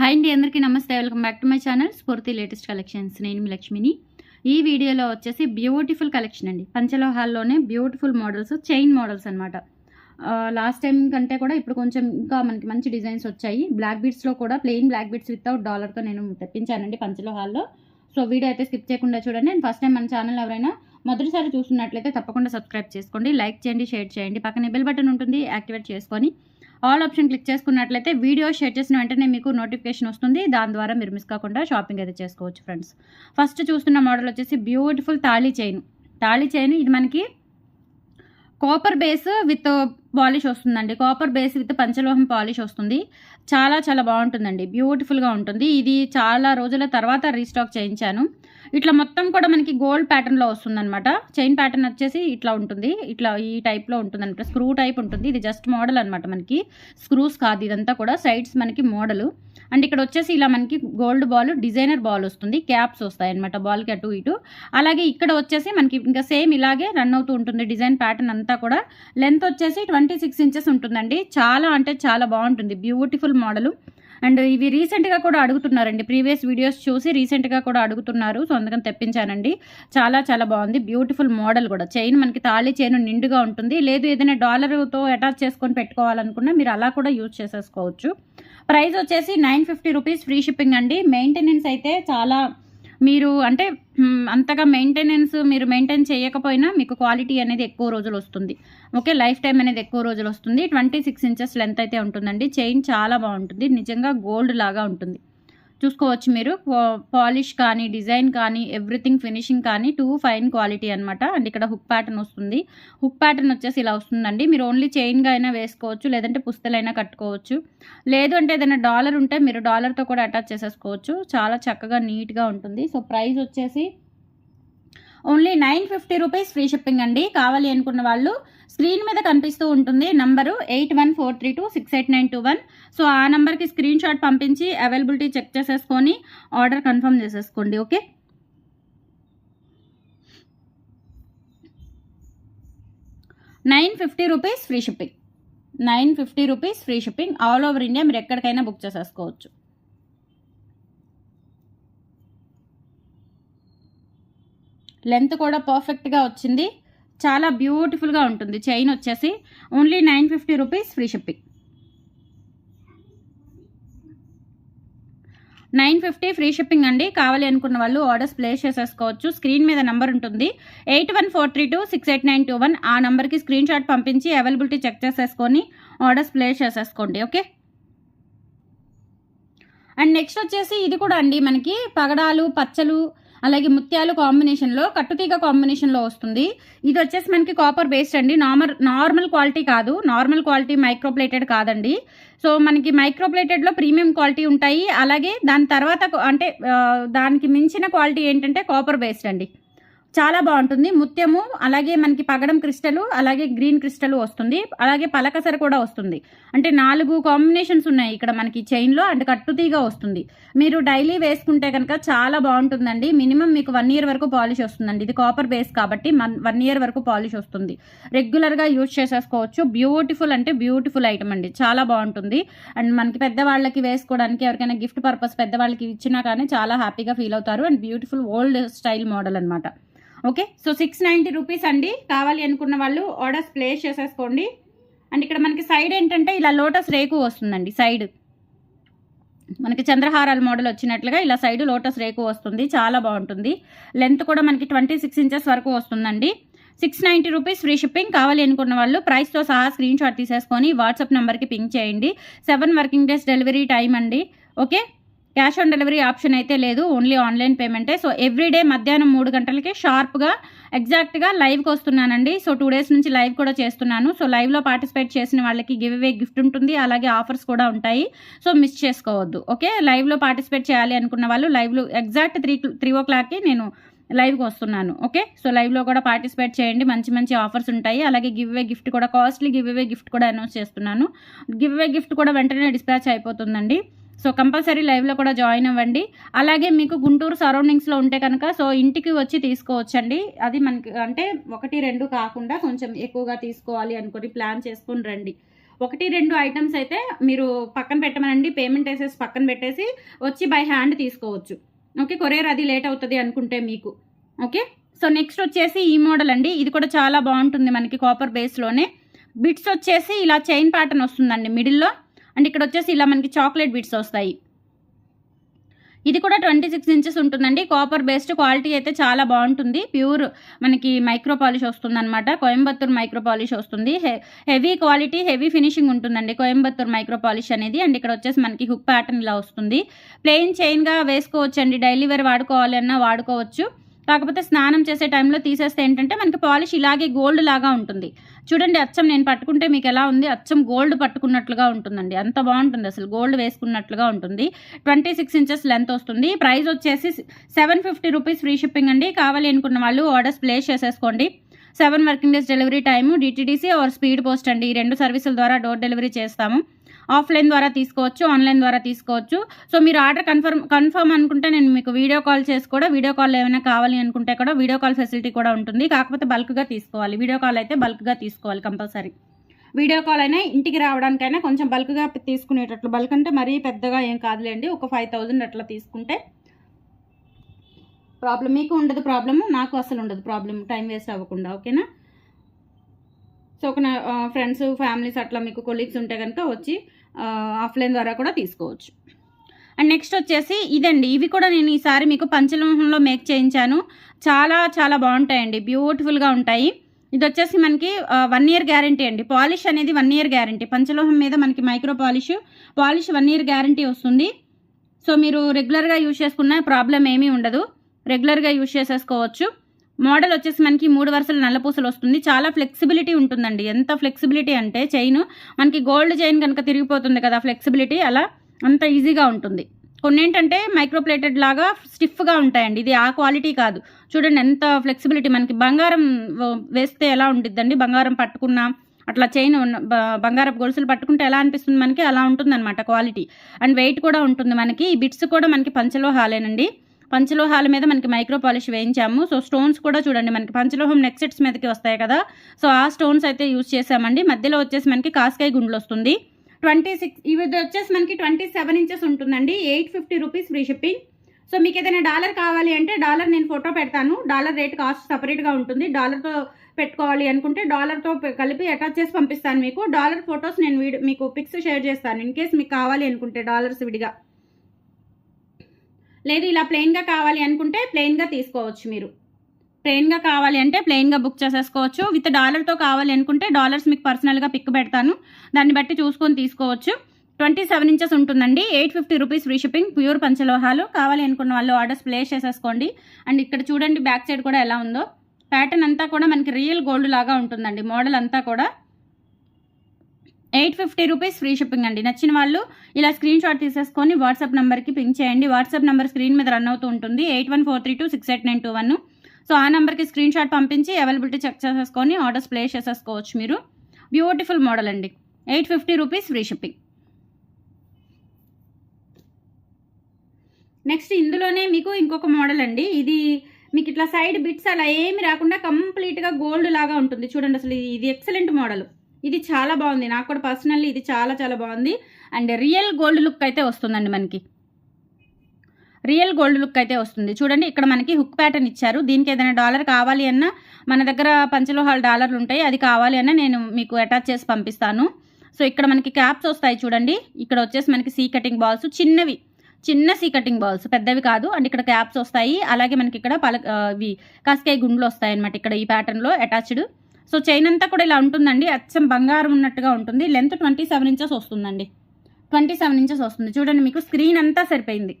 Hi అండి అందరికీ నమస్తే. Welcome back to my channel Spoorthi latest collections నేను మీ లక్ష్మిని. ఈ వీడియోలో వచ్చేసి బ్యూటిఫుల్ కలెక్షన్ అండి. పంచలోహాల్లోనే బ్యూటిఫుల్ మోడల్స్ చైన్ మోడల్స్ అనమాట లాస్ట్ టైం కంటే కూడా ఇప్పుడు కొంచెం ఇంకా మనకి మంచి డిజైన్స్ వచ్చాయి. బ్లాక్ బీడ్స్లో కూడా ప్లెయిన్ బ్లాక్ బీడ్స్ వితౌట్ డాలర్తో నేను తెప్పించానండి పంచలోహాల్లో. సో వీడియో అయితే స్కిప్ చేయకుండా చూడండి. అండ్ ఫస్ట్ టైం మన ఛానల్ ఎవరైనా మొదటిసారి చూస్తున్నట్లయితే తప్పకుండా సబ్స్క్రైబ్ చేసుకోండి. లైక్ చేయండి షేర్ చేయండి. పక్కన బెల్ బటన్ ఉంటుంది యాక్టివేట్ చేసుకొని ఆల్ ఆప్షన్ క్లిక్ చేసుకున్నట్లయితే వీడియో షేర్ చేసిన వెంటనే మీకు నోటిఫికేషన్ వస్తుంది. దాని ద్వారా మీరు మిస్ కాకుండా షాపింగ్ అయితే చేసుకోవచ్చు ఫ్రెండ్స్. ఫస్ట్ చూస్తున్న మోడల్ వచ్చేసి బ్యూటిఫుల్ తాళీ చైన్. తాళీ చైన్ ఇది మనకి కాపర్ బేస్ విత్ పాలిష్ వస్తుందండి. కాపర్ బేస్ విత్ పంచలోహం పాలిష్ వస్తుంది. చాలా చాలా బాగుంటుందండి. బ్యూటిఫుల్గా ఉంటుంది. ఇది చాలా రోజుల తర్వాత రీస్టాక్ చేయించాను. ఇట్లా మొత్తం కూడా మనకి గోల్డ్ ప్యాటర్న్లో వస్తుంది అనమాట చైన్ ప్యాటర్న్ వచ్చేసి ఇట్లా ఉంటుంది. ఇట్లా ఈ టైప్లో ఉంటుంది అనమాట స్క్రూ టైప్ ఉంటుంది. ఇది జస్ట్ మోడల్ అనమాట మనకి. స్క్రూస్ కాదు. ఇదంతా కూడా సైడ్స్ మనకి మోడల్ అండ్ ఇక్కడ వచ్చేసి ఇలా మనకి గోల్డ్ బాల్ డిజైనర్ బాల్ వస్తుంది. క్యాప్స్ వస్తాయి అనమాట బాల్కి అటు ఇటు. అలాగే ఇక్కడ వచ్చేసి మనకి ఇంకా సేమ్ ఇలాగే రన్ అవుతూ ఉంటుంది. డిజైన్ ప్యాటర్న్ అంతా కూడా. లెంత్ వచ్చేసి ట్వంటీ సిక్స్ ఇంచెస్ ఉంటుందండి. చాలా అంటే చాలా బాగుంటుంది. బ్యూటిఫుల్ మోడల్ అండ్ ఇవి రీసెంట్గా కూడా అడుగుతున్నారండి. ప్రీవియస్ వీడియోస్ చూసి రీసెంట్గా కూడా అడుగుతున్నారు. సో అందుకని తెప్పించానండి. చాలా చాలా బాగుంది. బ్యూటిఫుల్ మోడల్ కూడా. చైన్ మనకి తాళి చైన్ నిండుగా ఉంటుంది. లేదు ఏదైనా డాలర్తో అటాచ్ చేసుకొని పెట్టుకోవాలనుకున్నా మీరు అలా కూడా యూజ్ చేసేసుకోవచ్చు. ప్రైస్ వచ్చేసి nine fifty rupees. Free shipping అండి. మెయింటెనెన్స్ అయితే చాలా మీరు అంటే అంతగా మెయింటెనెన్స్ మీరు మెయింటైన్ చేయకపోయినా మీకు క్వాలిటీ అనేది ఎక్కువ రోజులు వస్తుంది. ఓకే లైఫ్ టైం అనేది ఎక్కువ రోజులు వస్తుంది. ట్వంటీ సిక్స్ ఇంచెస్ లెంత్ అయితే ఉంటుందండి. చైన్ చాలా బాగుంటుంది. నిజంగా గోల్డ్ లాగా ఉంటుంది. చూసుకోవచ్చు మీరు. పాలిష్ కానీ డిజైన్ కానీ ఎవ్రీథింగ్ ఫినిషింగ్ కానీ టూ ఫైన్ క్వాలిటీ అనమాట అండ్ ఇక్కడ హుక్ ప్యాటర్న్ వస్తుంది. హుక్ ప్యాటర్న్ వచ్చేసి ఇలా వస్తుందండి. మీరు ఓన్లీ చైన్గా అయినా వేసుకోవచ్చు లేదంటే పుస్తలైనా కట్టుకోవచ్చు. లేదు అంటే ఏదైనా డాలర్ ఉంటే మీరు డాలర్తో కూడా అటాచ్ చేసేసుకోవచ్చు. చాలా చక్కగా నీట్గా ఉంటుంది. సో ప్రైస్ వచ్చేసి only nine fifty rupees free shipping అండి. కావాలి అనుకున్న వాళ్ళు స్క్రీన్ మీద కనిపిస్తూ ఉంటుంది number eight one four three two six eight nine two one. So ఆ నెంబర్కి స్క్రీన్ షాట్ పంపించి అవైలబిలిటీ చెక్ చేసేసుకొని ఆర్డర్ కన్ఫర్మ్ చేసేసుకోండి okay? Nine fifty rupees free shipping. Nine fifty rupees free shipping all over India మీరు ఎక్కడికైనా book చేసేసుకోవచ్చు. Length కూడా పర్ఫెక్ట్గా వచ్చింది. చాలా బ్యూటిఫుల్గా ఉంటుంది. చైన్ వచ్చేసి only nine fifty rupees free shipping nine fifty free shipping అండి. కావాలి అనుకున్న వాళ్ళు ఆర్డర్స్ ప్లేస్ చేసేసుకోవచ్చు. స్క్రీన్ మీద నెంబర్ ఉంటుంది. Eight one four three two six eight nine two one ఆ నెంబర్కి స్క్రీన్ షాట్ పంపించి అవైలబిలిటీ చెక్ చేసేసుకొని ఆర్డర్స్ ప్లేస్ చేసేసుకోండి. ఓకే అండ్ నెక్స్ట్ వచ్చేసి ఇది కూడా అండి మనకి పగడాలు పచ్చలు అలాగే ముత్యాలు కాంబినేషన్లో కట్టుతీగ కాంబినేషన్లో వస్తుంది. ఇది వచ్చేసి మనకి కాపర్ బేస్డ్ అండి. నార్మల్ నార్మల్ క్వాలిటీ కాదు. నార్మల్ క్వాలిటీ మైక్రోప్లేటెడ్ కాదండి. సో మనకి మైక్రోప్లేటెడ్లో ప్రీమియం క్వాలిటీ ఉంటాయి. అలాగే దాని తర్వాత అంటే దానికి మించిన క్వాలిటీ ఏంటంటే కాపర్ బేస్డ్ అండి. చాలా బాగుంటుంది. ముత్యము అలాగే మనకి పగడం క్రిస్టలు అలాగే గ్రీన్ క్రిస్టల్ వస్తుంది. అలాగే పలకసర కూడా వస్తుంది. అంటే నాలుగు కాంబినేషన్స్ ఉన్నాయి ఇక్కడ మనకి చైన్లో అండ్ కట్టుతీగా వస్తుంది. మీరు డైలీ వేసుకుంటే కనుక చాలా బాగుంటుందండి. మినిమం మీకు వన్ ఇయర్ వరకు పాలిష్ వస్తుందండి. ఇది కాపర్ బేస్ కాబట్టి వన్ ఇయర్ వరకు పాలిష్ వస్తుంది. రెగ్యులర్గా యూజ్ చేసేసుకోవచ్చు. బ్యూటిఫుల్ అంటే బ్యూటిఫుల్ ఐటమ్ అండి. చాలా బాగుంటుంది. అండ్ మనకి పెద్దవాళ్ళకి వేసుకోవడానికి ఎవరికైనా గిఫ్ట్ పర్పస్ పెద్దవాళ్ళకి ఇచ్చినా కానీ చాలా హ్యాపీగా ఫీల్ అవుతారు. And beautiful old style model అనమాట okay? So six ninety rupees అండి. కావాలి అనుకున్న వాళ్ళు ఆర్డర్స్ ప్లేస్ చేసేసుకోండి. అండ్ ఇక్కడ మనకి సైడ్ ఏంటంటే ఇలా లోటస్ రేకు వస్తుందండి సైడ్ మనకి చంద్రహారాల మోడల్ వచ్చినట్లుగా ఇలా సైడ్ లోటస్ రేకు వస్తుంది. చాలా బాగుంటుంది. లెంత్ కూడా మనకి ట్వంటీ సిక్స్ ఇంచెస్ వరకు వస్తుందండి. Six ninety rupees free shipping కావాలి అనుకున్న వాళ్ళు ప్రైస్తో సహా స్క్రీన్ షాట్ తీసేసుకొని వాట్సాప్ నెంబర్కి పింక్ చేయండి. Seven working days delivery time అండి. Okay? Cash on delivery option అయితే లేదు ఓన్లీ ఆన్లైన్ పేమెంటే. సో ఎవ్రీడే మధ్యాహ్నం మూడు గంటలకి షార్ప్గా ఎగ్జాక్ట్గా లైవ్కి వస్తున్నానండి. సో టూ డేస్ నుంచి లైవ్ కూడా చేస్తున్నాను. సో లైవ్లో పార్టిసిపేట్ చేసిన వాళ్ళకి గివ్ అవే గిఫ్ట్ ఉంటుంది. అలాగే ఆఫర్స్ కూడా ఉంటాయి. సో మిస్ చేసుకోవద్దు. ఓకే? లైవ్లో పార్టిసిపేట్ చేయాలి అనుకున్న వాళ్ళు లైవ్లో ఎగ్జాక్ట్ త్రీ త్రీ ఓ క్లాక్కి నేను లైవ్కి వస్తున్నాను. ఓకే? సో లైవ్లో కూడా పార్టిసిపేట్ చేయండి. మంచి మంచి ఆఫర్స్ ఉంటాయి. అలాగే గివ్ అవే గిఫ్ట్ కూడా కాస్ట్లీ గివ్ అవే గిఫ్ట్ కూడా అనౌన్స్ చేస్తున్నాను. గివ్ అవే గిఫ్ట్ కూడా వెంటనే డిస్పాచ్ అయిపోతుందండి. సో కంపల్సరీ లైవ్లో కూడా జాయిన్ అవ్వండి. అలాగే మీకు గుంటూరు సరౌండింగ్స్లో ఉంటే కనుక సో ఇంటికి వచ్చి తీసుకోవచ్చండి. అది మనకి అంటే ఒకటి రెండు కాకుండా కొంచెం ఎక్కువగా తీసుకోవాలి అనుకొని ప్లాన్ చేసుకొని రండి. ఒకటి రెండు ఐటమ్స్ అయితే మీరు పక్కన పెట్టమనండి. పేమెంట్ వేసేసి పక్కన పెట్టేసి వచ్చి బై హ్యాండ్ తీసుకోవచ్చు. ఓకే కొరియర్ అది లేట్ అవుతుంది అనుకుంటే మీకు. ఓకే సో నెక్స్ట్ వచ్చేసి ఈ మోడల్ అండి. ఇది కూడా చాలా బాగుంటుంది మనకి కాపర్ బేస్లోనే బిట్స్ వచ్చేసి ఇలా చైన్ ప్యాటర్న్ వస్తుందండి మిడిల్లో. అండ్ ఇక్కడ వచ్చేసి ఇలా మనకి చాక్లెట్ బిట్స్ వస్తాయి. ఇది కూడా ట్వంటీ సిక్స్ ఇంచెస్ ఉంటుందండి. కాపర్ బేస్డ్ క్వాలిటీ అయితే చాలా బాగుంటుంది. ప్యూర్ మనకి మైక్రో పాలిష్ వస్తుంది అనమాట కోయంబత్తూర్ మైక్రో పాలిష్ వస్తుంది. హెవీ క్వాలిటీ హెవీ ఫినిషింగ్ ఉంటుందండి కోయంబత్తూర్ మైక్రో పాలిష్ అనేది. అండ్ ఇక్కడ వచ్చేసి మనకి హుక్ ప్యాటర్న్ ఇలా వస్తుంది. ప్లెయిన్ చైన్గా వేసుకోవచ్చు అండి డైలీ వేర్ వాడుకోవాలన్నా వాడుకోవచ్చు. కాకపోతే స్నానం చేసే టైంలో తీసేస్తే ఏంటంటే మనకి పాలిష్ ఇలాగే గోల్డ్ లాగా ఉంటుంది. చూడండి అచ్చం నేను పట్టుకుంటే మీకు ఎలా ఉంది? అచ్చం గోల్డ్ పట్టుకున్నట్లుగా ఉంటుందండి. అంత బాగుంటుంది అసలు. గోల్డ్ వేసుకున్నట్లుగా ఉంటుంది. ట్వంటీ సిక్స్ ఇంచెస్ లెంత్ వస్తుంది. ప్రైస్ వచ్చేసి seven fifty rupees free shipping అండి. కావాలి అనుకున్న వాళ్ళు ఆర్డర్స్ ప్లేస్ చేసేసుకోండి. Seven working days delivery time DTDC or speed post అండి. ఈ రెండు సర్వీసుల ద్వారా డోర్ డెలివరీ చేస్తాము. ఆఫ్లైన్ ద్వారా తీసుకోవచ్చు ఆన్లైన్ ద్వారా తీసుకోవచ్చు. సో మీరు ఆర్డర్ కన్ఫర్మ్ కన్ఫర్మ్ అనుకుంటే నేను మీకు వీడియో కాల్ చేసి కూడా వీడియో కాల్ ఏమైనా కావాలి అనుకుంటే కూడా వీడియో కాల్ ఫెసిలిటీ కూడా ఉంటుంది. కాకపోతే బల్క్గా తీసుకోవాలి. వీడియో కాల్ అయితే బల్క్గా తీసుకోవాలి కంపల్సరీ. వీడియో కాల్ అయినా ఇంటికి రావడానికైనా కొంచెం బల్క్గా తీసుకునేటట్లు బల్క్ అంటే మరీ పెద్దగా ఏం కాదులేండి ఒక ఫైవ్ థౌజండ్ అట్లా తీసుకుంటే ప్రాబ్లం మీకు ఉండదు ప్రాబ్లము నాకు అసలు ఉండదు ప్రాబ్లం టైం వేస్ట్ అవ్వకుండా ఓకేనా? సో ఒక ఫ్రెండ్స్ ఫ్యామిలీస్ అట్లా మీకు కొలీగ్స్ ఉంటే కనుక వచ్చి ఆఫ్లైన్ ద్వారా కూడా తీసుకోవచ్చు. అండ్ నెక్స్ట్ వచ్చేసి ఇదండి. ఇవి కూడా నేను ఈసారి మీకు పంచలోహంలో మేక్ చేయించాను. చాలా చాలా బాగుంటాయండి. బ్యూటిఫుల్గా ఉంటాయి. ఇది వచ్చేసి మనకి వన్ ఇయర్ గ్యారంటీ అండి. పాలిష్ అనేది వన్ ఇయర్ గ్యారంటీ పంచలోహం మీద మనకి micro polish polish one year guarantee వస్తుంది. సో మీరు రెగ్యులర్గా యూజ్ చేసుకున్న ప్రాబ్లం ఏమీ ఉండదు. రెగ్యులర్గా యూజ్ చేసేసుకోవచ్చు. మోడల్ వచ్చేసి మనకి మూడు వరుసల నల్లపూసలు వస్తుంది. చాలా ఫ్లెక్సిబిలిటీ ఉంటుందండి. ఎంత ఫ్లెక్సిబిలిటీ అంటే చైన్ మనకి గోల్డ్ చైన్ కనుక తిరిగిపోతుంది కదా ఫ్లెక్సిబిలిటీ అలా అంత ఈజీగా ఉంటుంది. కొన్ని ఏంటంటే మైక్రోప్లేటెడ్ లాగా స్టిఫ్గా ఉంటాయండి. ఇది ఆ క్వాలిటీ కాదు. చూడండి ఎంత ఫ్లెక్సిబిలిటీ మనకి బంగారం వేస్తే ఎలా ఉంటుందండి బంగారం పట్టుకున్నా అట్లా చైన్ బంగారపు గొలుసులు పట్టుకుంటే ఎలా అనిపిస్తుంది? మనకి అలా ఉంటుంది అనమాట క్వాలిటీ అండ్ వెయిట్ కూడా ఉంటుంది మనకి. ఈ బిట్స్ కూడా మనకి పంచలో హాలేనండి. పంచలోహాల మీద మనకి మైక్రో పాలిష్ వేయించాము. సో స్టోన్స్ కూడా చూడండి మనకి పంచలోహం నెక్ సెట్స్ మీదకి వస్తాయి కదా. సో ఆ స్టోన్స్ అయితే యూజ్ చేసామండి మధ్యలో వచ్చేసి మనకి కాస్కాయ గుండ్లు వస్తుంది. ట్వంటీ సిక్స్ ఇవి వచ్చేసి మనకి ట్వంటీ సెవెన్ ఇంచెస్ ఉంటుందండి. Eight fifty rupees free shipping. So మీకు ఏదైనా డాలర్ కావాలి అంటే డాలర్ నేను ఫోటో పెడతాను. డాలర్ రేట్ కాస్ట్ సపరేట్గా ఉంటుంది. డాలర్తో పెట్టుకోవాలి అనుకుంటే డాలర్తో కలిపి అటాచ్ చేసి పంపిస్తాను మీకు. డాలర్ ఫొటోస్ నేను వీడియో మీకు పిక్స్ షేర్ చేస్తాను. ఇన్ కేస్ మీకు కావాలి అనుకుంటే డాలర్స్ విడిగా. లేదు ఇలా ప్లెయిన్గా కావాలి అనుకుంటే ప్లెయిన్గా తీసుకోవచ్చు మీరు. ప్లెయిన్గా కావాలి అంటే ప్లెయిన్గా బుక్ చేసేసుకోవచ్చు. విత్ డాలర్తో కావాలి అనుకుంటే డాలర్స్ మీకు పర్సనల్గా పిక్ పెడతాను. దాన్ని బట్టి చూసుకొని తీసుకోవచ్చు. ట్వంటీ సెవెన్ ఇంచెస్ ఉంటుందండి. Eight fifty rupees free shipping pure పంచలోహాలు. కావాలి అనుకున్న వాళ్ళు ఆర్డర్స్ ప్లేస్ చేసేసుకోండి. అండ్ ఇక్కడ చూడండి బ్యాక్ సైడ్ కూడా ఎలా ఉందో. ప్యాటర్న్ అంతా కూడా మనకి రియల్ గోల్డ్ లాగా ఉంటుందండి. మోడల్ అంతా కూడా. Eight fifty rupees free shipping అండి. నచ్చిన వాళ్ళు ఇలా స్క్రీన్ షాట్ తీసేసుకొని వాట్సాప్ నెంబర్కి పింక్ చేయండి. వాట్సాప్ నెంబర్ స్క్రీన్ మీద రన్ అవుతూ ఉంటుంది. Eight one four three two six eight nine two one. So ఆ నెంబర్కి స్క్రీన్ షాట్ పంపించి అవైలబిలిటీ చెక్ చేసేసుకొని ఆర్డర్స్ ప్లేస్ చేసేసుకోవచ్చు మీరు. బ్యూటిఫుల్ మోడల్ అండి. Eight fifty rupees free shipping. Next ఇందులోనే మీకు ఇంకొక మోడల్ అండి. ఇది మీకు ఇట్లా సైడ్ బిట్స్ అలా ఏమి రాకుండా కంప్లీట్గా గోల్డ్ లాగా ఉంటుంది. చూడండి అసలు ఇది ఎక్సలెంట్ మోడల్. ఇది చాలా బాగుంది. నాకు కూడా పర్సనల్లీ ఇది చాలా చాలా బాగుంది. అండ్ రియల్ గోల్డ్ లుక్ అయితే వస్తుందండి మనకి. రియల్ గోల్డ్ లుక్ అయితే వస్తుంది. చూడండి ఇక్కడ మనకి హుక్ ప్యాటర్న్ ఇచ్చారు. దీనికి ఏదైనా డాలర్ కావాలి అన్నా మన దగ్గర పంచలోహాలు డాలర్లు ఉంటాయి. అది కావాలి అన్నా నేను మీకు అటాచ్ చేసి పంపిస్తాను. సో ఇక్కడ మనకి క్యాప్స్ వస్తాయి చూడండి. ఇక్కడ వచ్చేసి మనకి సీ కటింగ్ బాల్స్. చిన్నవి చిన్న సీ కటింగ్ బాల్స్. పెద్దవి కాదు. అండ్ ఇక్కడ క్యాప్స్ వస్తాయి. అలాగే మనకి ఇక్కడ పల ఇవి కాస్కాయ గుండ్లు వస్తాయి అనమాట ఇక్కడ ఈ ప్యాటర్న్లో అటాచ్డ్ సో చైన్ అంతా కూడా ఇలా ఉంటుందండి. అచ్చం బంగారం ఉన్నట్టుగా ఉంటుంది. లెంత్ ట్వంటీ సెవెన్ ఇంచెస్ వస్తుందండి. ట్వంటీ సెవెన్ ఇంచెస్ వస్తుంది. చూడండి మీకు స్క్రీన్ అంతా సరిపోయింది.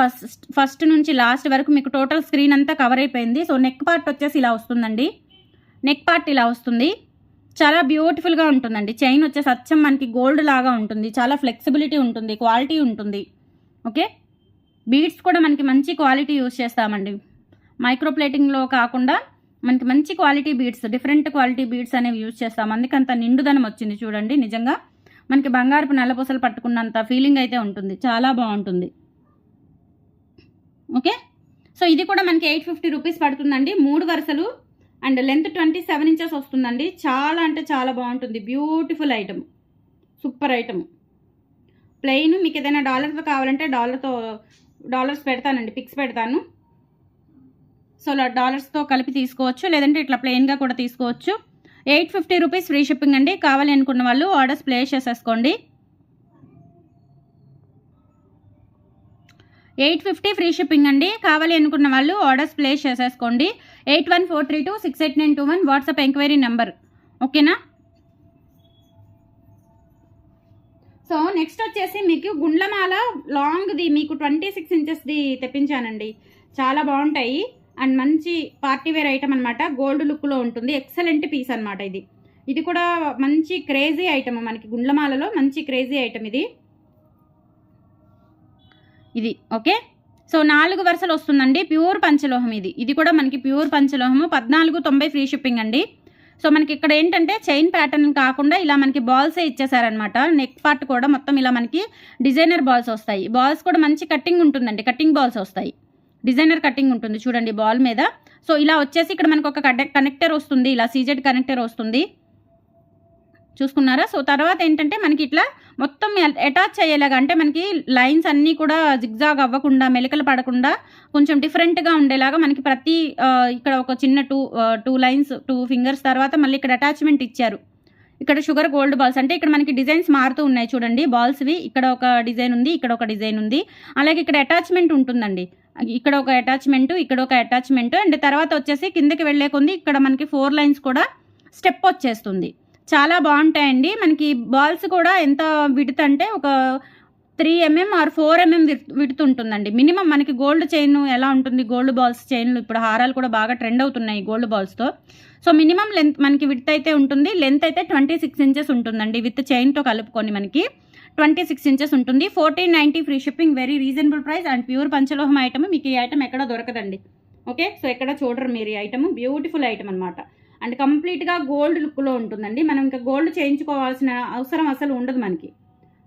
ఫస్ట్ ఫస్ట్ నుంచి లాస్ట్ వరకు మీకు టోటల్ స్క్రీన్ అంతా కవర్ అయిపోయింది. సో నెక్ పార్ట్ వచ్చేసి ఇలా వస్తుందండి. నెక్ పార్ట్ ఇలా వస్తుంది. చాలా బ్యూటిఫుల్గా ఉంటుందండి. చైన్ వచ్చేసి అచ్చం మనకి గోల్డ్ లాగా ఉంటుంది. చాలా ఫ్లెక్సిబిలిటీ ఉంటుంది. క్వాలిటీ ఉంటుంది. ఓకే? బీడ్స్ కూడా మనకి మంచి క్వాలిటీ యూస్ చేస్తామండి. మైక్రో ప్లేటింగ్లో కాకుండా మనకి మంచి quality beads different quality beads అనేవి యూజ్ చేస్తాం. అందుకంత నిండుదనం వచ్చింది చూడండి నిజంగా. మనకి బంగారపు నల్లపూసలు పట్టుకున్నంత ఫీలింగ్ అయితే ఉంటుంది. చాలా బాగుంటుంది. ఓకే? సో ఇది కూడా మనకి ఎయిట్ ఫిఫ్టీ రూపీస్ పడుతుందండి. మూడు వరుసలు and length twenty seven inches వస్తుందండి. చాలా అంటే చాలా బాగుంటుంది. Beautiful item super item plain మీకు ఏదైనా డాలర్తో కావాలంటే డాలర్తో డాలర్స్ పెడతానండి. పిక్స్ పెడతాను. సో డాలర్స్తో కలిపి తీసుకోవచ్చు. లేదంటే ఇట్లా ప్లెయిన్గా కూడా తీసుకోవచ్చు. Eight fifty rupees free shipping అండి. కావాలి అనుకున్న వాళ్ళు ఆర్డర్స్ ప్లేస్ చేసేసుకోండి. ఎయిట్ ఫిఫ్టీ ఫ్రీ షిప్పింగ్ అండి. కావాలి అనుకున్న వాళ్ళు ఆర్డర్స్ ప్లేస్ చేసేసుకోండి. Eight one four three two six eight nine two one WhatsApp enquiry number ఓకేనా సో నెక్స్ట్ వచ్చేసి మీకు గుండ్లమాల లాంగ్ది మీకు ట్వంటీ సిక్స్ ఇంచెస్ది తెప్పించానండి. చాలా బాగుంటాయి. అండ్ మంచి పార్టీ వేర్ ఐటమ్ అనమాట గోల్డ్ లుక్లో ఉంటుంది. ఎక్సలెంట్ పీస్ అనమాట ఇది. ఇది కూడా మంచి క్రేజీ ఐటమ్ మనకి గుండ్లమాలలో మంచి క్రేజీ ఐటమ్ ఇది. ఇది ఓకే? సో నాలుగు వరుసలు వస్తుందండి. ప్యూర్ పంచలోహం ఇది. ఇది కూడా మనకి ప్యూర్ పంచలోహము. పద్నాలుగు తొంభై ఫ్రీ షిప్పింగ్ అండి. సో మనకి ఇక్కడ ఏంటంటే చైన్ ప్యాటర్న్ కాకుండా ఇలా మనకి బాల్సే ఇచ్చేసారనమాట నెక్ పార్ట్ కూడా మొత్తం ఇలా మనకి డిజైనర్ బాల్స్ వస్తాయి. బాల్స్ కూడా మంచి కట్టింగ్ ఉంటుందండి. కట్టింగ్ బాల్స్ వస్తాయి. డిజైనర్ కటింగ్ ఉంటుంది చూడండి బాల్ మీద. సో ఇలా వచ్చేసి ఇక్కడ మనకు ఒక కనెక్టర్ వస్తుంది ఇలా సీజెడ్ కనెక్టర్ వస్తుంది. చూసుకున్నారా? సో తర్వాత ఏంటంటే మనకి ఇట్లా మొత్తం అటాచ్ అయ్యేలాగా అంటే మనకి లైన్స్ అన్నీ కూడా జిగ్జాగ్ అవ్వకుండా మెలికలు పడకుండా కొంచెం డిఫరెంట్గా ఉండేలాగా మనకి ప్రతి ఇక్కడ ఒక చిన్న two two lines two fingers తర్వాత మళ్ళీ ఇక్కడ అటాచ్మెంట్ ఇచ్చారు. ఇక్కడ షుగర్ గోల్డ్ బాల్స్ అంటే ఇక్కడ మనకి డిజైన్స్ మారుతూ ఉన్నాయి చూడండి. బాల్స్వి ఇక్కడ ఒక డిజైన్ ఉంది ఇక్కడ ఒక డిజైన్ ఉంది. అలాగే ఇక్కడ అటాచ్మెంట్ ఉంటుందండి. ఇక్కడ ఒక అటాచ్మెంట్ ఇక్కడ ఒక అటాచ్మెంట్ అండ్ తర్వాత వచ్చేసి కిందకి వెళ్ళే కొంది ఇక్కడ మనకి ఫోర్ లైన్స్ కూడా స్టెప్ వచ్చేస్తుంది. చాలా బాగుంటాయండి. మనకి బాల్స్ కూడా ఎంత విడత అంటే ఒక three MM or four MM విడుతుంటుందండి మినిమం మనకి గోల్డ్ చైన్ ఎలా ఉంటుంది? గోల్డ్ బాల్స్ చైన్లు ఇప్పుడు హారాలు కూడా బాగా ట్రెండ్ అవుతున్నాయి గోల్డ్ బాల్స్తో సో మినిమం లెంత్ మనకి విడ్త్ అయితే ఉంటుంది. లెంత్ అయితే ట్వంటీ సిక్స్ ఇంచెస్ ఉంటుందండి విత్ చైన్తో కలుపుకొని మనకి. ట్వంటీ సిక్స్ ఇంచెస్ ఉంటుంది. Fourteen ninety free shipping very reasonable price and pure పంచలోహం item మీకు ఈ ఐటమ్ ఎక్కడ దొరకదండి. ఓకే? సో ఎక్కడ చూడరు మీరు ఈ ఐటమ్ బ్యూటిఫుల్ ఐటమ్ అనమాట అండ్ కంప్లీట్గా గోల్డ్ లుక్లో ఉంటుందండి. మనం ఇంకా గోల్డ్ చేయించుకోవాల్సిన అవసరం అసలు ఉండదు మనకి.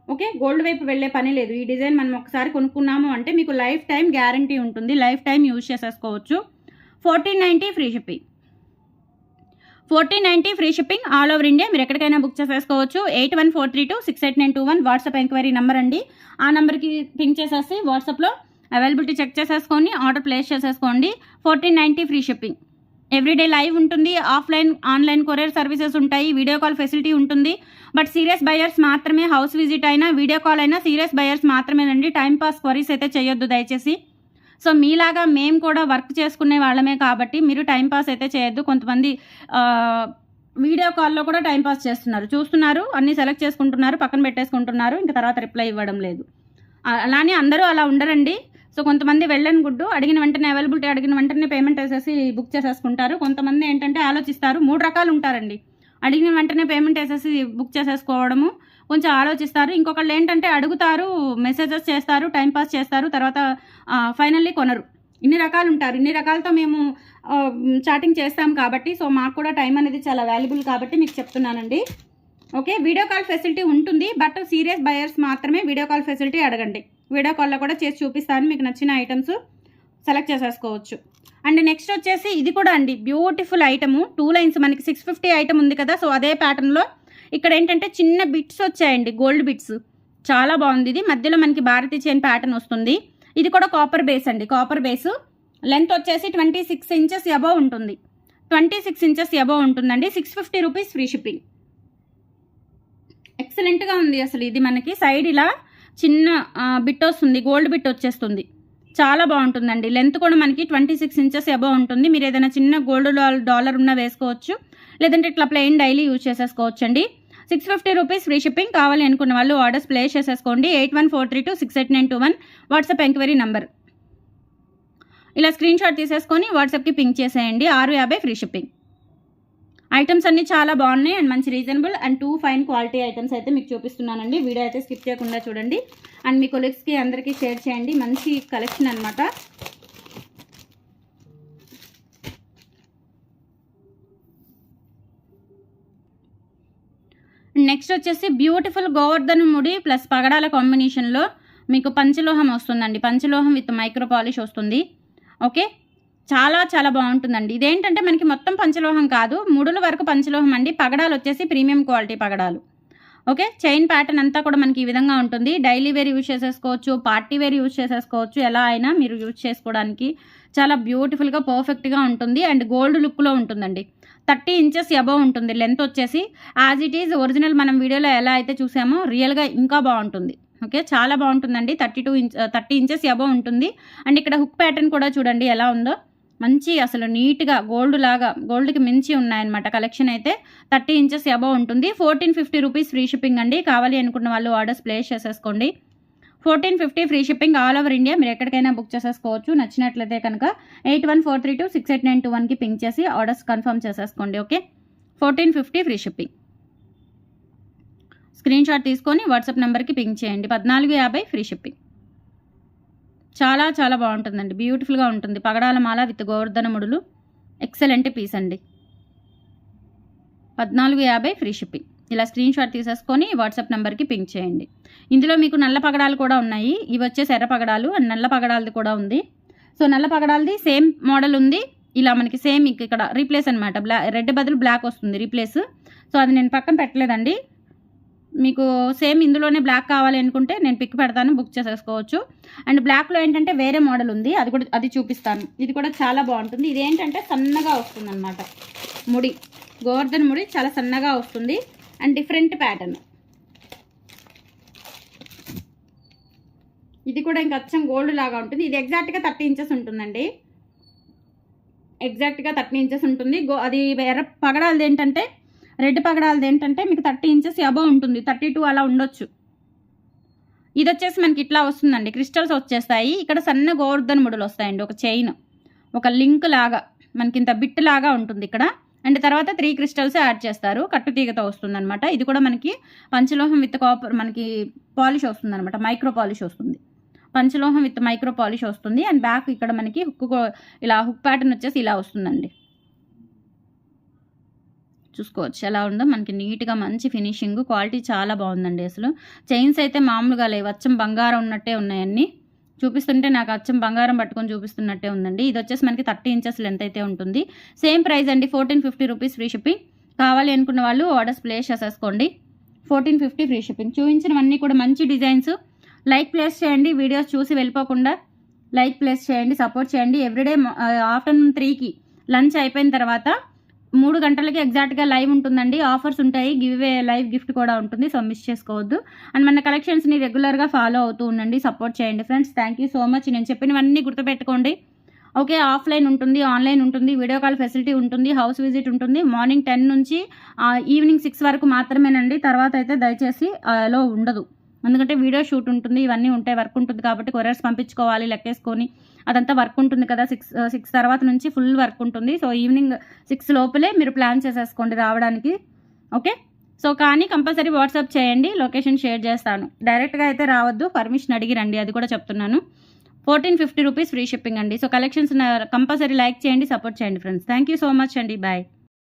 ఓకే? గోల్డ్ వైపు వెళ్ళే పని లేదు. ఈ డిజైన్ మనం ఒకసారి కొనుక్కున్నాము అంటే మీకు లైఫ్ టైం గ్యారంటీ ఉంటుంది. లైఫ్ టైం యూజ్ చేసేసుకోవచ్చు. Fourteen ninety free shipping. Fourteen ninety free shipping all over India. మీరు ఎక్కడికైనా బుక్ చేసేసుకోవచ్చు. Eight one four three two six eight nine two one WhatsApp enquiry number అండి. ఆ నెంబర్కి ping చేసేసి వాట్సాప్లో అవైలబిలిటీ చెక్ చేసేసుకొని ఆర్డర్ ప్లేస్ చేసేసుకోండి. Fourteen ninety free shipping. Everyday live ఉంటుంది. ఆఫ్లైన్ ఆన్లైన్ కొరియర్ సర్వీసెస్ ఉంటాయి. వీడియో కాల్ ఫెసిలిటీ ఉంటుంది. బట్ సీరియస్ బయర్స్ మాత్రమే హౌస్ విజిట్ అయినా వీడియో కాల్ అయినా సీరియస్ బయర్స్ మాత్రమేనండి. టైం పాస్ క్వరీస్ అయితే చేయొద్దు దయచేసి. సో మీలాగా మేము కూడా వర్క్ చేసుకునే వాళ్ళమే కాబట్టి మీరు టైంపాస్ అయితే చేయొద్దు. కొంతమంది వీడియో కాల్లో కూడా టైంపాస్ చేస్తున్నారు. చూస్తున్నారు అన్నీ సెలెక్ట్ చేసుకుంటున్నారు పక్కన పెట్టేసుకుంటున్నారు ఇంకా తర్వాత రిప్లై ఇవ్వడం లేదు. అలానే అందరూ అలా ఉండరండి. సో కొంతమంది వెళ్ళని గుడ్డు అడిగిన వెంటనే అవైలబిలిటీ అడిగిన వెంటనే పేమెంట్ వేసేసి బుక్ చేసేసుకుంటారు. కొంతమంది ఏంటంటే ఆలోచిస్తారు. మూడు రకాలు ఉంటారండి. అడిగిన వెంటనే పేమెంట్ వేసేసి బుక్ చేసేసుకోవడము కొంచెం ఆలోచిస్తారు. ఇంకొకళ్ళు ఏంటంటే అడుగుతారు మెసేజెస్ చేస్తారు టైంపాస్ చేస్తారు తర్వాత ఫైనల్లీ కొనరు. ఇన్ని రకాలు ఉంటారు. ఇన్ని రకాలతో మేము చాటింగ్ చేస్తాం కాబట్టి సో మాకు కూడా టైం అనేది చాలా వాల్యుబుల్ కాబట్టి మీకు చెప్తున్నానండి. ఓకే వీడియో కాల్ ఫెసిలిటీ ఉంటుంది బట్ సీరియస్ బయర్స్ మాత్రమే వీడియో కాల్ ఫెసిలిటీ అడగండి. వీడియో కాల్లో కూడా చేసి చూపిస్తాను. మీకు నచ్చిన ఐటమ్స్ సెలెక్ట్ చేసేసుకోవచ్చు. అండ్ నెక్స్ట్ వచ్చేసి ఇది కూడా అండి. బ్యూటిఫుల్ ఐటము టూ లైన్స్ మనకి సిక్స్ ఫిఫ్టీ ఐటమ్ ఉంది కదా సో అదే ప్యాటర్న్లో ఇక్కడ ఏంటంటే చిన్న బిట్స్ వచ్చాయండి గోల్డ్ బిట్స్. చాలా బాగుంది ఇది. మధ్యలో మనకి భారతీ చైన్ ప్యాటర్న్ వస్తుంది. ఇది కూడా కాపర్ బేస్ అండి. Copper base. లెంత్ వచ్చేసి ట్వంటీ సిక్స్ ఇంచెస్ ఎబో ఉంటుంది. ట్వంటీ సిక్స్ ఇంచెస్ ఎబో ఉంటుందండి. Six fifty rupees free shipping. ఎక్సలెంట్గా ఉంది అసలు ఇది మనకి. సైడ్ ఇలా చిన్న బిట్ వస్తుంది. గోల్డ్ బిట్ వచ్చేస్తుంది. చాలా బాగుంటుందండి. లెంత్ కూడా మనకి ట్వంటీ సిక్స్ ఇంచెస్ ఎబో ఉంటుంది. మీరు ఏదైనా చిన్న గోల్డ్ డాలర్ ఉన్న వేసుకోవచ్చు. లేదంటే ఇట్లా ప్లెయిన్ డైలీ యూజ్ చేసేసుకోవచ్చు అండి six fifty rupees free shipping కావాలి అనుకున్న వాళ్ళు ఆర్డర్స్ ప్లేస్ చేసేసుకోండి. Eight one four three two six eight nine two one WhatsApp enquiry number. ఇలా స్క్రీన్ షాట్ తీసేసుకొని వాట్సాప్కి పింక్ చేసేయండి. ఆరు యాభై ఫ్రీ షిప్పింగ్. ఐటమ్స్ అన్నీ చాలా బాగున్నాయి అండ్ మంచి reasonable and too fine quality items అయితే మీకు చూపిస్తున్నానండి. వీడియో అయితే స్కిప్ చేయకుండా చూడండి. అండ్ మీ కొలీగ్స్కి అందరికీ షేర్ చేయండి. మంచి కలెక్షన్ అనమాట నెక్స్ట్ వచ్చేసి బ్యూటిఫుల్ గోవర్ధన ముడి ప్లస్ పగడాల కాంబినేషన్లో మీకు పంచలోహం వస్తుందండి. పంచలోహం విత్ మైక్రో పాలిష్ వస్తుంది. ఓకే? చాలా చాలా బాగుంటుందండి. ఇదేంటంటే మనకి మొత్తం పంచలోహం కాదు. ముడుల వరకు పంచలోహం అండి. పగడాలు వచ్చేసి ప్రీమియం క్వాలిటీ పగడాలు. ఓకే? చైన్ ప్యాటర్న్ అంతా కూడా మనకి ఈ విధంగా ఉంటుంది. డైలీ వేర్ యూజ్ చేసేసుకోవచ్చు పార్టీ వేర్ యూజ్ చేసేసుకోవచ్చు ఎలా అయినా మీరు యూజ్ చేసుకోవడానికి చాలా బ్యూటిఫుల్గా పర్ఫెక్ట్గా ఉంటుంది. అండ్ గోల్డ్ లుక్లో ఉంటుందండి. థర్టీ ఇంచెస్ అబవ్ ఉంటుంది లెంత్ వచ్చేసి. యాజ్ ఇట్ ఈజ్ ఒరిజినల్ మనం వీడియోలో ఎలా అయితే చూసామో రియల్గా ఇంకా బాగుంటుంది. ఓకే చాలా బాగుంటుందండి. Thirty two inch thirty inches above ఉంటుంది. అండ్ ఇక్కడ హుక్ ప్యాటర్న్ కూడా చూడండి ఎలా ఉందో. మంచి అసలు నీట్గా గోల్డ్ లాగా గోల్డ్కి మించి ఉన్నాయన్నమాట కలెక్షన్ అయితే. థర్టీ ఇంచెస్ అబవ్ ఉంటుంది. Fourteen fifty rupees free shipping అండి. కావాలి అనుకున్న వాళ్ళు ఆర్డర్స్ ప్లేస్ చేసేసుకోండి. Fourteen fifty free shipping all over India. మీరు ఎక్కడికైనా బుక్ చేసేసుకోవచ్చు. నచ్చినట్లయితే కనుక eight one four three two six eight nine two వన్కి పింక్ చేసి ఆర్డర్స్ కన్ఫర్మ్ చేసేసుకోండి okay? Fourteen fifty free shipping. Screenshot తీసుకొని వాట్సాప్ నెంబర్కి పింక్ చేయండి. పద్నాలుగు యాభై ఫ్రీ షిప్పింగ్. చాలా చాలా బాగుంటుందండి. బ్యూటిఫుల్గా ఉంటుంది. పగడాల మాల విత్ గోవర్ధన ముడులు. ఎక్సలెంట్ పీస్ అండి. పద్నాలుగు యాభై ఫ్రీ షిప్పింగ్. ఇలా స్క్రీన్ షాట్ తీసేసుకొని వాట్సాప్ నెంబర్కి పింక్ చేయండి. ఇందులో మీకు నల్ల పగడాలు కూడా ఉన్నాయి. ఇవి వచ్చేసి ఎర్ర పగడాలు అండ్ నల్ల పగడాలది కూడా ఉంది. సో నల్ల పగడాలది సేమ్ మోడల్ ఉంది. ఇలా మనకి సేమ్ ఇక్కడ రీప్లేస్ అనమాట బ్లా రెడ్ బదులు బ్లాక్ వస్తుంది రీప్లేస్. సో అది నేను పక్కన పెట్టలేదండి. మీకు సేమ్ ఇందులోనే బ్లాక్ కావాలి అనుకుంటే నేను పిక్ పెడతాను బుక్ చేసేసుకోవచ్చు. అండ్ బ్లాక్లో ఏంటంటే వేరే మోడల్ ఉంది. అది కూడా అది చూపిస్తాను. ఇది కూడా చాలా బాగుంటుంది. ఇది ఏంటంటే సన్నగా వస్తుంది అనమాట ముడి. గోవర్ధన్ ముడి చాలా సన్నగా వస్తుంది. And different pattern. ఇది కూడా ఇంకా అచ్చం గోల్డ్ లాగా ఉంటుంది. ఇది ఎగ్జాక్ట్గా థర్టీ ఇంచెస్ ఉంటుందండి. ఎగ్జాక్ట్గా థర్టీ ఇంచెస్ ఉంటుంది. గో అది ఎర్ర పగడాలది ఏంటంటే రెడ్ పగడాలది ఏంటంటే మీకు థర్టీ ఇంచెస్ అబో ఉంటుంది. థర్టీ టూ అలా ఉండొచ్చు. ఇది వచ్చేసి మనకి ఇట్లా వస్తుందండి. క్రిస్టల్స్ వచ్చేస్తాయి. ఇక్కడ సన్న గోవర్ధన ముడులు వస్తాయండి. ఒక చైన్ ఒక లింక్ లాగా. మనకి ఇంత బిట్ లాగా ఉంటుంది ఇక్కడ. అండ్ తర్వాత త్రీ క్రిస్టల్స్ యాడ్ చేస్తారు. కట్టు తీగతో వస్తుందనమాట ఇది కూడా మనకి పంచలోహం విత్ కాపర్ మనకి పాలిష్ వస్తుంది అనమాట మైక్రో పాలిష్ వస్తుంది. పంచలోహం విత్ మైక్రో పాలిష్ వస్తుంది. అండ్ బ్యాక్ ఇక్కడ మనకి హుక్ ఇలా హుక్ ప్యాటర్న్ వచ్చేసి ఇలా వస్తుందండి. చూసుకోవచ్చు. ఎలా ఉందో మనకి నీట్గా మంచి ఫినిషింగ్ క్వాలిటీ చాలా బాగుందండి అసలు. చైన్స్ అయితే మామూలుగా లేవు. వచ్చం బంగారం ఉన్నట్టే ఉన్నాయన్నీ చూపిస్తుంటే నాకు అచ్చం బంగారం పట్టుకొని చూపిస్తున్నట్టే ఉందండి. ఇది వచ్చేసి మనకి థర్టీ ఇంచెస్ లెంత్ అయితే ఉంటుంది. సేమ్ ప్రైస్ అండి fourteen fifty rupees free shipping కావాలి అనుకున్న వాళ్ళు ఆర్డర్స్ ప్లేస్ చేసేసుకోండి. ఫోర్టీన్ ఫిఫ్టీ ఫ్రీ షిప్పింగ్ చూపించినవన్నీ కూడా మంచి డిజైన్స్ లైక్ ప్లేస్ చేయండి. వీడియోస్ చూసి వెళ్ళిపోకుండా లైక్ ప్లేస్ చేయండి సపోర్ట్ చేయండి. ఎవ్రీడే ఆఫ్టర్నూన్ త్రీకి లంచ్ అయిపోయిన తర్వాత మూడు గంటలకి ఎగ్జాక్ట్గా లైవ్ ఉంటుందండి. ఆఫర్స్ ఉంటాయి. గివ్ వే లైవ్ గిఫ్ట్ కూడా ఉంటుంది. సో మిస్ చేసుకోవద్దు. అండ్ మన కలెక్షన్స్ని రెగ్యులర్గా ఫాలో అవుతూ ఉండండి. సపోర్ట్ చేయండి friends thank you so much నేను చెప్పినవన్నీ గుర్తుపెట్టుకోండి. ఓకే ఆఫ్లైన్ ఉంటుంది ఆన్లైన్ ఉంటుంది వీడియో కాల్ ఫెసిలిటీ ఉంటుంది హౌస్ విజిట్ ఉంటుంది. మార్నింగ్ టెన్ నుంచి ఈవినింగ్ సిక్స్ వరకు మాత్రమేనండి. తర్వాత అయితే దయచేసి లో ఉండదు. ఎందుకంటే వీడియో షూట్ ఉంటుంది ఇవన్నీ ఉంటాయి వర్క్ ఉంటుంది కాబట్టి కొరియర్స్ పంపించుకోవాలి లెక్కేసుకొని. అదంతా వర్క్ ఉంటుంది కదా సిక్స్ సిక్స్ తర్వాత నుంచి ఫుల్ వర్క్ ఉంటుంది. సో ఈవినింగ్ సిక్స్ లోపలే మీరు ప్లాన్ చేసేసుకోండి రావడానికి. ఓకే? సో కానీ కంపల్సరీ వాట్సాప్ చేయండి లొకేషన్ షేర్ చేస్తాను. డైరెక్ట్గా అయితే రావద్దు పర్మిషన్ అడిగి రండి అది కూడా చెప్తున్నాను. Fourteen fifty rupees free shipping అండి. సో కలెక్షన్స్ కంపల్సరీ లైక్ చేయండి సపోర్ట్ చేయండి friends. Thank you so much అండి. బాయ్.